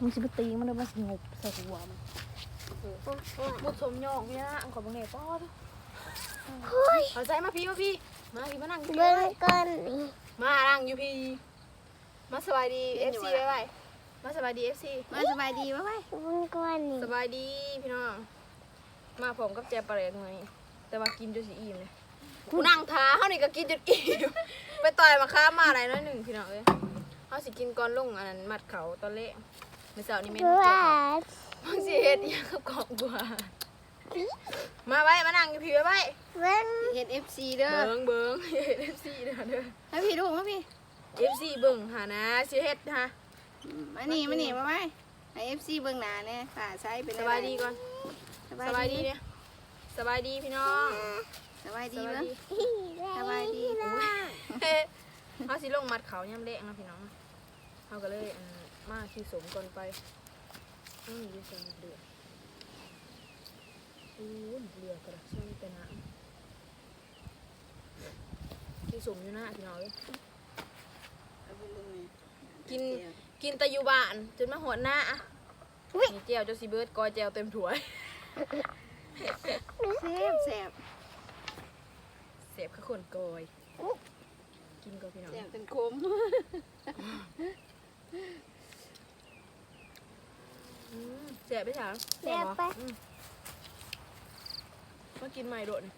มึงสิไปตีมันเลยมันสงบใส่หัวมันบุดสมยองพี่นะอังขอบังเน่ป้อเถอะเฮ้ยเอาใจมาพี่มาพี่มาพี่มานั่งอยู่พี่เบิ่งไว้ก่อนนี่มานั่งอยู่พี่มาสบายดีเอฟซีไว้ไว้มาสบายดีเอฟซีมาสบายดีไหมไหมเบิ่งก่อนนี่สบายดีพี่น้องมาผมกับแจปลาเรกมานี่แต่ว่ากินจนสิอิ่มเลยกูนั่งท้าเขานี่ก็กินจนอิ่มไปต่อยมาค้ามาอะไรน้อยหนึ่งพี่น้องเอ้ย เขาสิกินก่อนลงอันนั้นมัดเขาตอนเละเมื่อเช้านี้เมนูว้าเจียวมึงสิเฮ็ดอิหยังกับกอกบัวมาไว้มานั่งอยู่พี่ไว้ไว้เบิ่งเห็ดเอฟซีเด้อเบิ้งเบิ้งเฮ็ดเอฟซีเด้อเด้อให้พี่ดูมาพี่เอฟซีเบิ้งหานะสิเฮ็ดฮะมานี่มานี่มาไหมให้เอฟซีเบิ่งหน้าเนี่ยฝ่าใช้เป็นสบายดีก่อนสสบายดีเนี่ยสบายดีพี่น้องสบายสดีบายเบิ่งดีสบายดี เฮ้เขาสิลงมัดเขาย่ำเละนะพี่น้อง เขาก็เลยอันมาขี่สมก่อนไปอืมดีจังเดือดอู้เรือกระดักช่างแต่น้ำขี่สมอยู่หน้าพี่น้องเลยกินกินแตะยูบานจนมาหัวหน้าอะนี่เจียวเจ้าซีเบิร์ดกอยเจียวเต็มถ้วยแซ่บแซ่บเสียบข้าคนกอย กินก่อนพี่น้องแซ่บจนคมอืม เสียบไปถามแม่ไปอืมมากินใหม่โดดนี่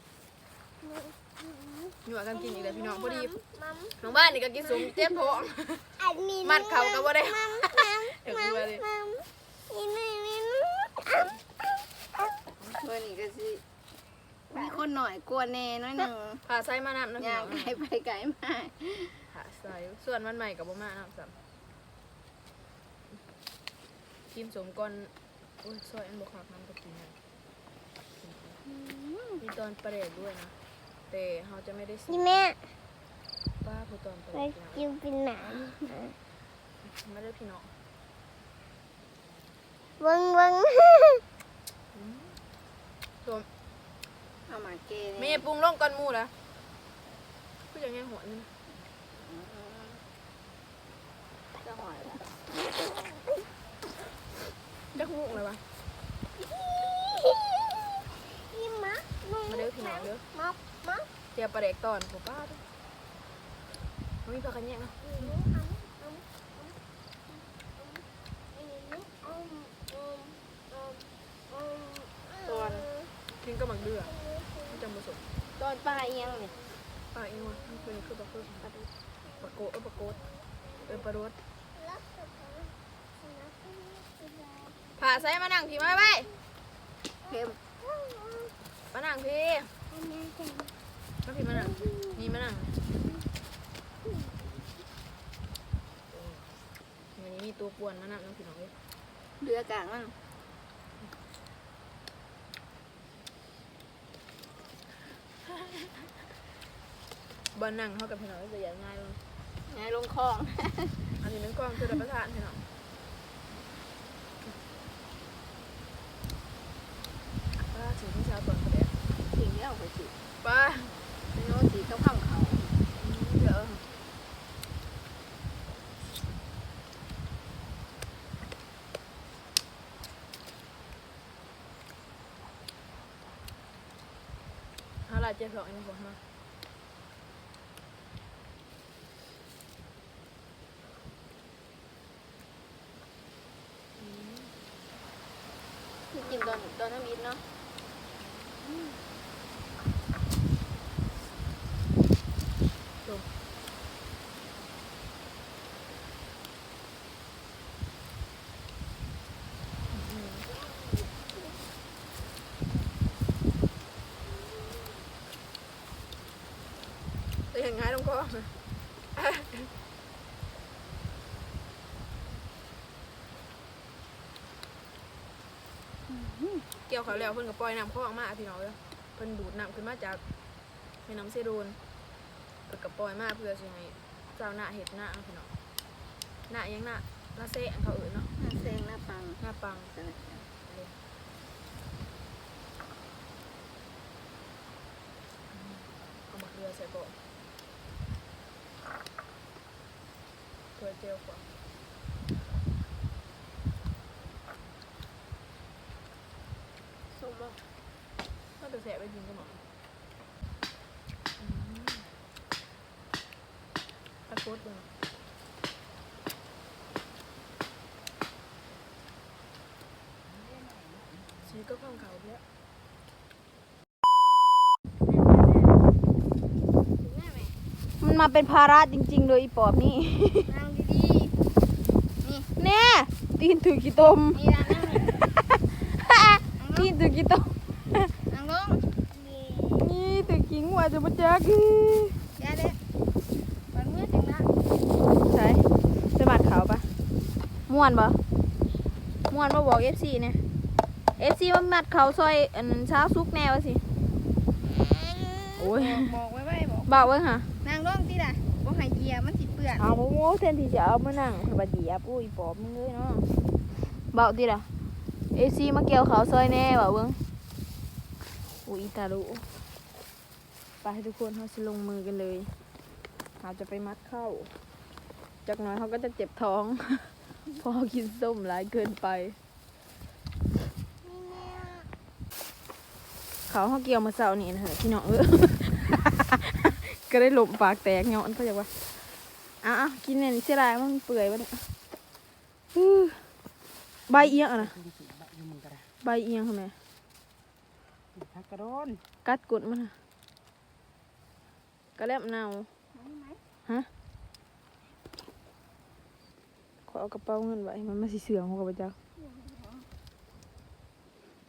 อยู่กันกินอีกแล้วพี่น้องพอดีมัมน้องบ้านนี่ก็กินสมเจ็บท้องอันนี้มัดเขาก็บ่ได้มัมมัมเดี๋ยวมักูมไปเลยมัมนี่นี่นี่เมื่อนี้ก็สิมีคนหน่อยกลัวแน่น้อยหนึ่งผ่าไส้มานำนะพี่ย่าน้งองไกลไปไกลมาผ่าไส้ส่วนมันใหม่กับบ่มาน้ำซ้ำ กินสมก่อนโอ้ยซอยอันบกคักน้ำก็กินได้มีตอนประเดดด้วยนะ แต่เขาจะไม่ได้ใส่นี่แม่ป้าผู้ตอนประไปเดดนะกินเป็นหนังไม่ได้พี่น้องเบิ่งเบิ่งตัวเอามาเกเมนี่ย์ปรุงลงก่อนหมูละผู้ยังยังหัวนี่นะจะหอยละ จักมุกเลยวะ นี่มัก มาเด้อพี่น้องเด้อ มักมัก เจียว ปลาแดกตอนผู้ป้าเด้อมันมีผักกันแยงนะตอนทิ้งก็หมักเดือมันจะผสมตอนปลาเอียงนี่ปลาเองวะมันคือคือปลาคือปลาดุกปลาโกเออปลาโกดเออปลาโรดผ่าใส่มานั่งพี่มาไว้เค็มมานั่งพี่ มาพี่มานั่งนี่มานั่งวันนี้มีตัวป่วนมานั่งน้องพี่น้องเลยเรือกลางมันบอลนั่งเข้ากับพี่น้องจะอย่างง่ายเลยไงลงคลอง อันนี้มันกล้องคือรับประทานพี่น้องป้าถือที่เช้าตอนกระเดียถึงแล้วไปสิป้า เป็นโน้ตสีเขาข้ามเขา เดี๋ยว เอาล่ะเจ็บสองอันนี้ผมมากินตอนตอนน้ำอินเนาะจะเห็นง่ายลงคอเกี่ยวเขาแล้วเพิ่นก็ปล่อยน้ำเข้าออกมาพี่น้องเลยเพิ่นดูดน้ำขึ้นมาจากแม่น้ำเซโดนเพิ่นก็ปล่อยมาเพื่อสิให้เจ้าหน้าเห็ดหน้าพี่น้องหน้ายังหน้าหน้าเซะเขาเอ่ยเนาะหน้าเซงหน้าปังหน้าปังเอามาเกลือใส่ก่อนตัวเจียวก่อน แสบไปจริงก็หมอตะโกดเลยซื้อก็ข้องเขาเยอะมันมาเป็นภาระจริง ๆ โดยอีปอบนี่นั่งดีแน่ตีนถือกี่ตมๆนี่นะนั่งนี่ตีนถือกี่ตม นั่งลงนี่ นี่ถื อกิ้งว่าจะมาจักอย่าเด้มันมืดจังนะใช่จะบัดเขาปะม่วนปะม่วนมาบอกเอฟซีเนี่ยเอฟซีว่ามัดเขาซอยอันนั้นเช้าซุกแนวสิโอ้ยบอกไว้ไว้บอกบอกไว้ค่ะนั่งลงที่ล่ะบ่ให้เหยียบมันสิเปื้อนเอาโมโมแทนที่จะเอามานั่งขบดีอะปุ้ยปอบมึงเลยเนาะเบาดิล่ะเอฟซีมาเกี่ยวเขาซอยแน่บ่เบิ้งอุ้ยตาลุ ไปทุกคนเขาจะลงมือกันเลยเราจะไปมัดเข้า จากหน้อยเขาก็จะเจ็บท้องเพอกินส้มหลายเกินไป เขาเขาเกี่ยวมาเสาร์นี่นะเหรอพี่น้องเออก็ได้หลบปากแตกเงาะเขาจะว่าอ้าวๆกินเนี่ยเสียดายมันเปื่อยวะเนี่ยอื้อใบเอียงอะนะใบเอียงทำไมพักกระโดนกัดกดมันอะก ระแลบเนาฮะขอเอากระเป๋าเงินไว้มันมาสิเสืองหัวกับเจ้า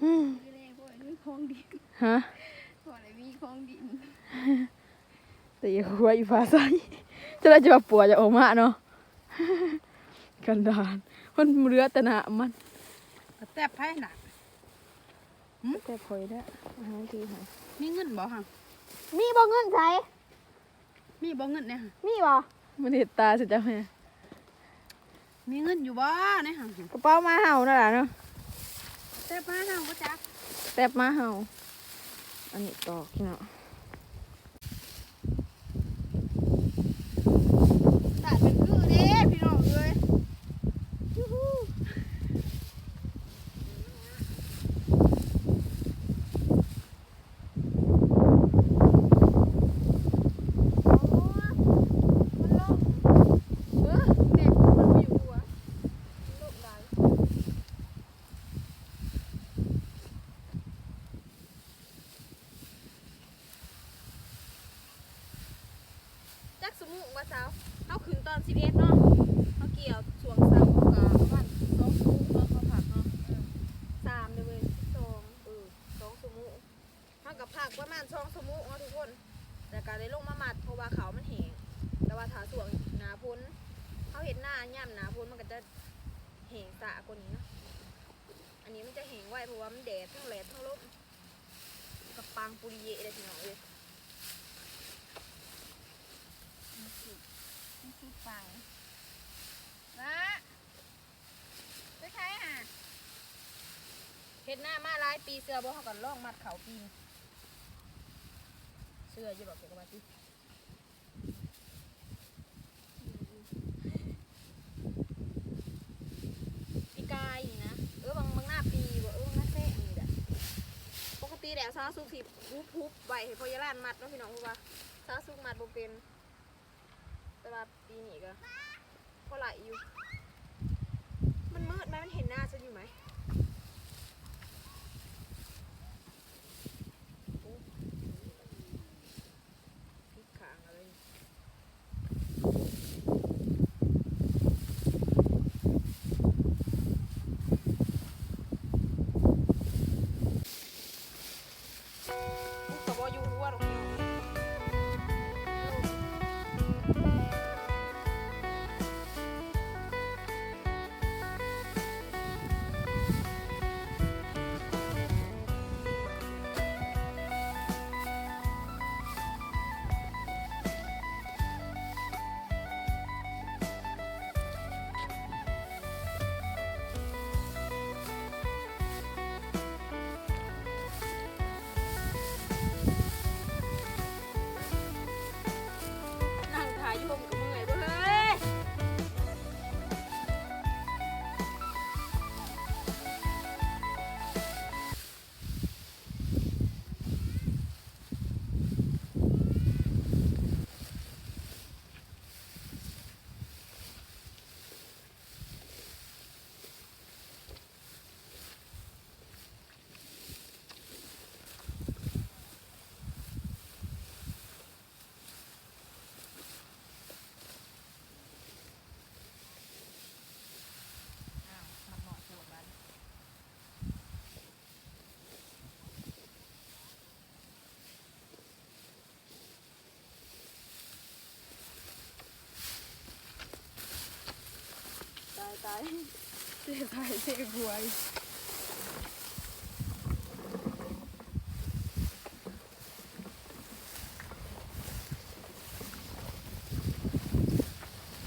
อืมคือเลยพวกนี้คงดินฮะพวกนี้มีคงดินแต่อย่าไว้ฟ้าใสจะได้จะมาปัวจะออกมาเนาะกันดานมันเรือแต่หนามันแตบไพ่น่ะแต่พอยได้อาหารทีค่ะมีเงินบ่ฮะมีบ่เงินใช้ มีบ่เงินเนี่ยฮะมีบ่มันเห็ดตาสิจ้าแม่มีเงินอยู่บ่เนี่ยฮะกระเป๋ามาเห่านั่นแหละเนาะแตบไพ่เฮาบ่จักแตบมาเห่าอันนี้ตอกเนาะ ตัดเป็นคือเด้พี่น้องเอ้ย เออเด็กมันบ่อยู่หัวโลกได้จักส มุกว่าสาวเขาขึ้นตอน11เอสเนาะเขาเกี่ยวช่วงเสากับวันสองสมุกเนาะเขาผักเนาะสามเด้อเว้ยสองเออสองสมุกเขากับผักประมาณสองสมุเนาะทุกคน แต่การได้ลงมามัดเพราะว่าเขามันแห้งแต่ว่าถ้าส่วงหนาพ้นเขาเห็นหน้าย่ำหนาพ้นมันก็จะแห้งสะกว่านี้เนาะอันนี้มันจะแห้งไวเพราะว่ามันแดดทั้งแดดทั้งลมกับปังปุริเยเลยพี่น้องเลย คิดฟังนะไปใช้ห่ะ เห็ดหน้ามาหลายปีเสือบ่เขากันล่องมัดเขาปีนเสือจะบอกปกติปีกายนี่นะเออบางบางหน้าปีบ่เออบางหน้าแท้นี่แหละปกติแล้วซาสุกสิฮุบฮุบใบให้พอยาลานมัดเนาะพี่น้องเพราะว่าซาสุกมัดบ่เป็นแต่ว่าปีนี้ก็พอไหลอยู่มันมืดไหมมันเห็นหน้าฉันอยู่ไหม ตายเสียตายเสียหวย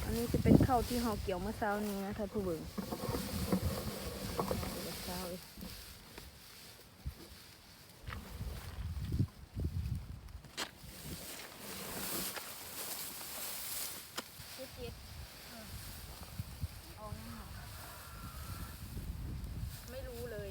อันนี้จะเป็นข้าวที่ห่อเกี่ยวเมื่อเช้านี้นะท่านผู้เบิ่งเอาไปเช้าเลย ไม่รู้เลย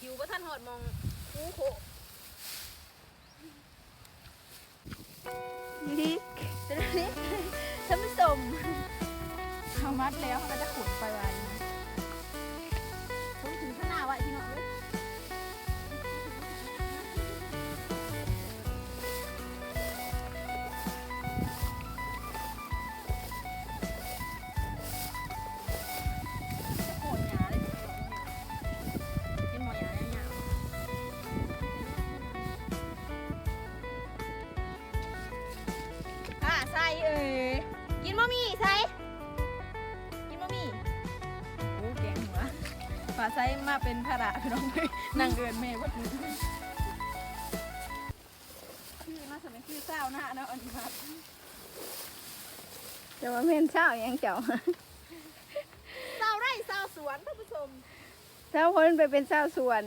อยู่ว่าท่าน หอดมองคูโคลิกเป็นลิกท่านผู้ชมเอามัดแล้วเขาก็จะขุดไปไว้ เอ้ยกินบะหมี่ใส่กินบะหมี่โอ้แกงหัวฝาไซมาเป็นภาระพี่น้องเลยนั่งเดินเมย์วัดนี้คือน่าจะเป็นคือเศร้าหน้าเนาะอันนี้ครับจะมาเป็นเช้ายังเจ้าสาวไร่สาวสวนท่านผู้ชมเช้าพ้นไปเป็นเช้าสวน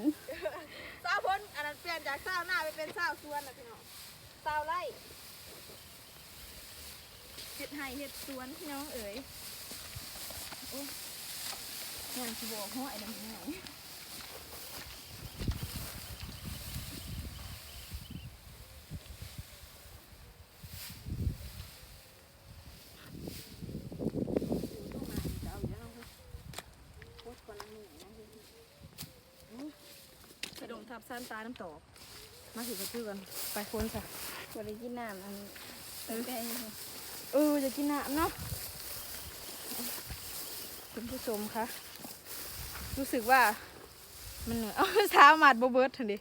สาวพ้นอันนั้นเปลี่ยนจากสาวหน้าไปเป็นสาวสวนนะพี่น้องสาวไร่ เห็ดไห่เห็ดสวนพี่น้องเอ๋ยโอ้งานสิบอกห้อยดำไหนกระดงทับสั้นตาน้ำตกมาถือกระชื่อกันไปคนจ้ะบริกินน้ำอันเออ เออจะกินน้ำเนาะคุณผู้ชมคะรู้สึกว่ามันเหนื่อยเอาเช้ามาดโบเบิร์ตทันดิ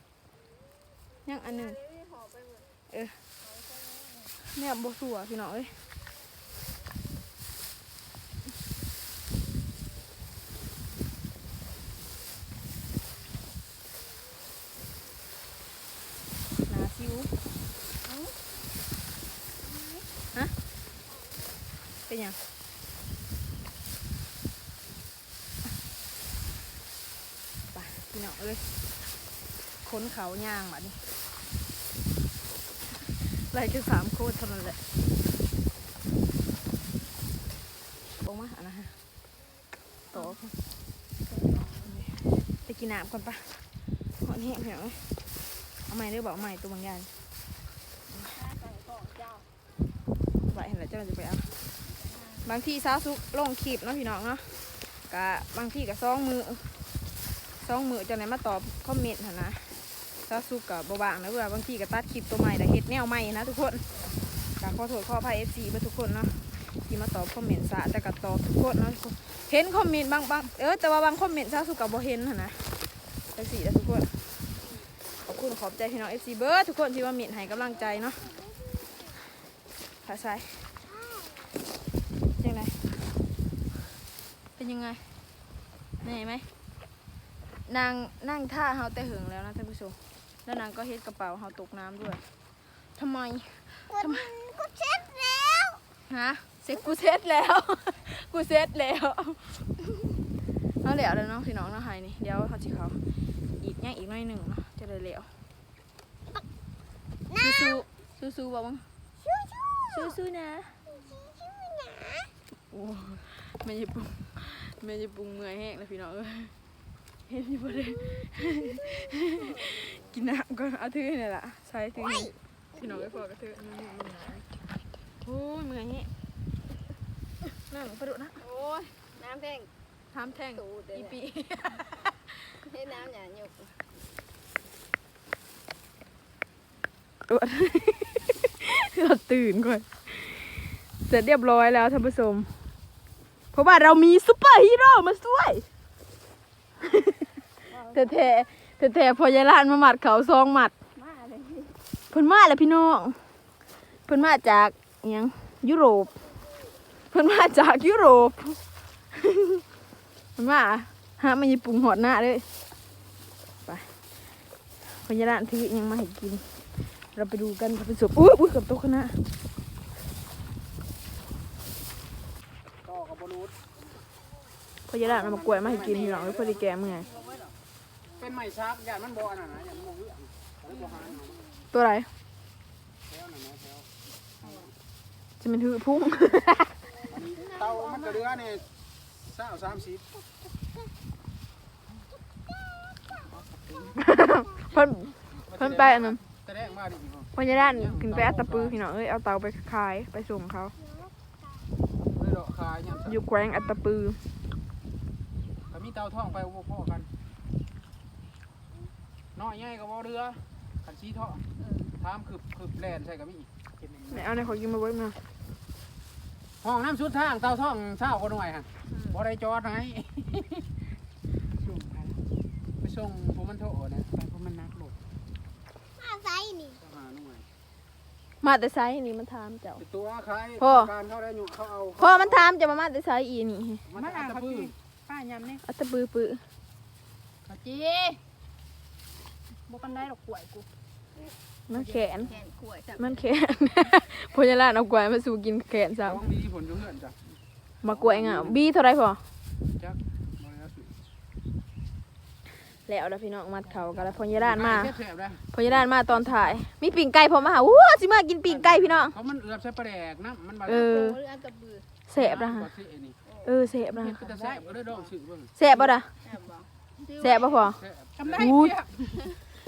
ยังอันหนึ่งเออเนี่ยโบสัวพี่น้องเอ้ยหนาซิวฮะ เป็นหยังไปพี่น้องเอ้ยค้นเขาย่างมาดิไรแค่สามโคตรเท่านั้นแหละลงมาอันนะฮะต่อค่ะไปกินน้ำก่อนปะหอนแห้งเหี่ยวเอาใหม่เด้อบอกเอาใหม่ตัวบางอย่างไหวเห็นแล้วเจ้าจะไปเอา บางทีซาซุกลงคลิปเนาะพี่น้องเนาะกะบางทีกะซองมือซองมือจะไหนมาตอบคอมเมนต์นะซาซุกกับบางนะเวลาบางทีก็ตัดคลิปตัวใหม่แต่เฮ็ดแนวใหม่นะทุกคนกขอโทษขออภัยเอฟซีไปทุกคนเนาะที่มาตอบคอมเมนต์ซะแต่ก็ตอบทุกคนเนาะเห็นคอมเมนต์บางบางเออแต่ว่าบางคอมเมนต์ซาซุกกับบ่เห็นนนะเอฟซีนะทุกคนขอบคุณขอบใจพี่น้องเอฟซีเบิร์ดทุกคนที่มาเมนให้กำลังใจเนาะขาซ้ายยังไงเป็น ยังไงเหนื่อยไหมนางนั่งท่าเฮาแต่หึงแล้วนะท่านผู้ชมแล้วนางก็เฮ็ดกระเป๋าเฮาตกน้ำด้วยทำไมทำไมกูเช็ดแล้วฮะเซ็ตกูเซ็ตแล้ว กูเซ็ตแล้วเอาเหลวแล้วเนาะพี่น้องเนาะไฮนี่เดี๋ยวเขาจิเขาอีกย่างอีกหน่อยหนึ่งเนาะจะเลยเหลวสู้สู้สู้ๆบอกมั้งสู้สู้ๆนะโอ้ไม่ใช่ปุ งไม่ใช่ปุงเมื่อยแห้งแล้วพี่น้องเอ้ยเห็นอยู่บ่ได้กินน้ำก่อนเอาถือนี่แหละใช้ถือนี่พี่น้องไปพอกระถืออันนั้นนี่มันหนาวโอ้ยเมื่อยแห้งนั่งประดุนะโอ้ยน้ำแท่งทำแท่งตูดเลยอีเนี่ยปีให้น้ำอย่าหยกตรวจเราตื่นก่อนเสร็จเรียบร้อยแล้วท่านผู้ชม เพราะว่าเรามีซุปเปอร์ฮีโร่มาช่วยแต่แท้แต่แท้พอยายลานมาหมัดเขาซองหมัดมาเลยเพิ่นมาแล้วพี่น้องเพิ่นมาจากอิหยังยุโรป เพิ่นมาจากยุโรปเพิ่นมาหามาญี่ปุ่นหอดหน้าเลยไปพยาลานที่ยังมาให้กิน เราไปดูกันไปสุบอุ้ยอุ้ยเกับโต๊ะคณะ ก็กับบรูด พยาลานเอามากล้วยมาให้กินพี่น้องเลยพอดีแกเมื่อยเป็นไม้ชักยานมันบ่อันนั้นนะยานมันบ่เรื่องแล้วบ่หาเอาตัวไรแถวนั่นนะแถวจะเป็นหือพุ่งอันนี้เตามันก็เรือนี่เศร้าสามสิบเพิ่นเพิ่นไปอันนั้นแต่แรกมาดิพี่น้องพยาลานขึ้นไปอัตตะปือพี่น้องเอ้ยเอาเตาไปขายไปส่งเขาเลยดอกขายยามอยู่แกวงอัตตะปือ ก็มีเตาท่องไปพ่อๆกันน้อยใหญ่ก็บ่เรือขันชี้ท่อถามคือคือแลนใช่ก็มีเห็นไหมไหนเอาในขอกินมาเบิ้งมาห้องน้ำสุดทางเตาท่องเช้าก็หน่อยฮะบ่ได้จอดไหนไปส่งผมมันโถนะไปผมมันนักโลดมาไซนี่หาหน่วย มาแต่ไซส์นี่มันถามเจ้าไอ้ตัวขายพ่อ การเขาได้อยู่เขาเอาพอมันถามจะมามาแต่ไซส์อีนี่มันจะตะพื้นป้ายำนี่อัตตะปือปือขจีบ่ปันได้หรอกกล้วยกูมันแขน แขนกล้วยจ้ะมันแขนพยาลานเอากล้วยมาสู่กินแขนซ้ของดีผลอยู่เหือนจ้ะำมากล้วยงาบีเท่าไรพอจักบ่ได้เอาสิ แล้วแล้วพี่น้องมัดเขากันแล้วพยาลานมาแซ่บๆนะพยาลานมาตอนถ่าย มีปิ่งไก่พอมาหาวู้สิมากินปิ่งไก่พี่น้องเขามันเอือบใส่ปลาแดกนะมันบาเออหรืออันตะบือแสบนะฮะบ่สิอันนี้เออแสบนะเฮ็ดเป็นตาแซ่บก็ได้ดอกสื่อเบิ่งแสบป่ะล่ะแอบบ่แสบป่ะพอแซ่บทำได้อู้เพียบ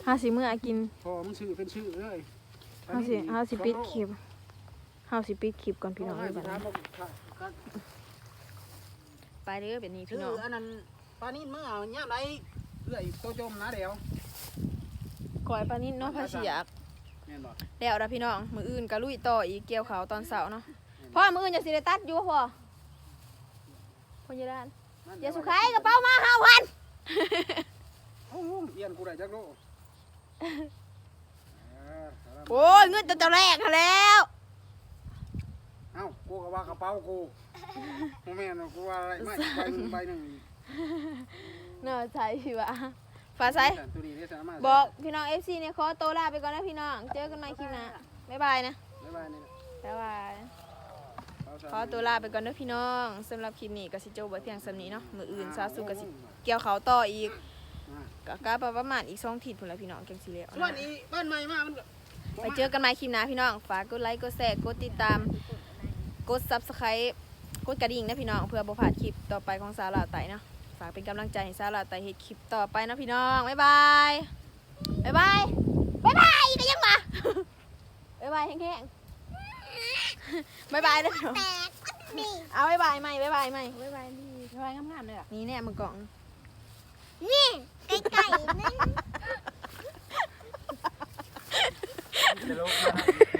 หาสิเมื่อกินพอมึงชื่อเป็นชื่อเลยหาสิหาสิปิดคลิปหาสิปิดคลิปก่อนพี่น้องเลเลยยบัดถามนี้ว่าไปเด้อแบบนี้ชื่พี่อน้องอันนั้นปลานิ่นเมื่อยามใด เอื้อยโตจมนะเดี๋ยวก่อยปลานิดเนาะพาสิอยากแม่นบ่แล้วนะพี่น้อง มืออื่นก็ลุยต่ออีกเกี่ยวเขาวตอนเสาร์เนาะพ่อมืออื่นจะสิได้ตัดอยู่บ่พ่อพ่อยายด้านอย่าสุขายกระเป๋ามาห้าพัน โอ้โหเอียนกูได้จักโลเออโอ้ยเงินตัวแรกหั้นแล้วเอ้ากูก็ว่ากระเป๋ากูบ่แม่นกูว่าอะไรไม่ใบหนึงใบหนึง เนาะใช่พี่วะฟ้าใสตัวนี้ได้สามารถบอกพี่น้อง FC เนี่ยขอตัวลาไปก่อนนะพี่น้อง เจอกันใหม่คลิปหน้าบ๊ายบายนะบ๊ายบายนี่นะบ๊ายบายเอาสามขอตัวลาไปก่อนเด้อพี่น้องสำหรับคลิปนี้ก็สิจบไว้เพียงสำนี้เนาะมืออื่นซาสุก็สิเกี่ยวเขาวต่ออีกก็กะประมาณอีกสองทิศพุ่นละพี่น้องจังสิแล้วส่วนนะนี้บ้านใหม่มามันก็ไปเจอกันใหม่คลิปหน้าพี่น้องฝากกดไลค์กดแชร์กดติดตามกด Subscribe กดกระดิ่งนะพี่น้องเพื่อบ่พลาดคลิปต่อไปของสาวลาวไต่เนาะ ฝากเป็นกำลังใจให้ซาลาแต่เหตุคลิปต่อไปนะพี่น้อง บ๊ายบาย บ๊ายบาย บ๊ายบายก็ยังมา บ๊ายบายแห้งๆ บ๊ายบายนะพี่น้อเอาบ๊ายบายใหม่บ๊ายบายใหม่บ๊ายบายนี่บ๊ายบายงามๆเลยอะนี่แน่ยมึงกล่อง นี่ไก่ๆนั่นจะลุกนะ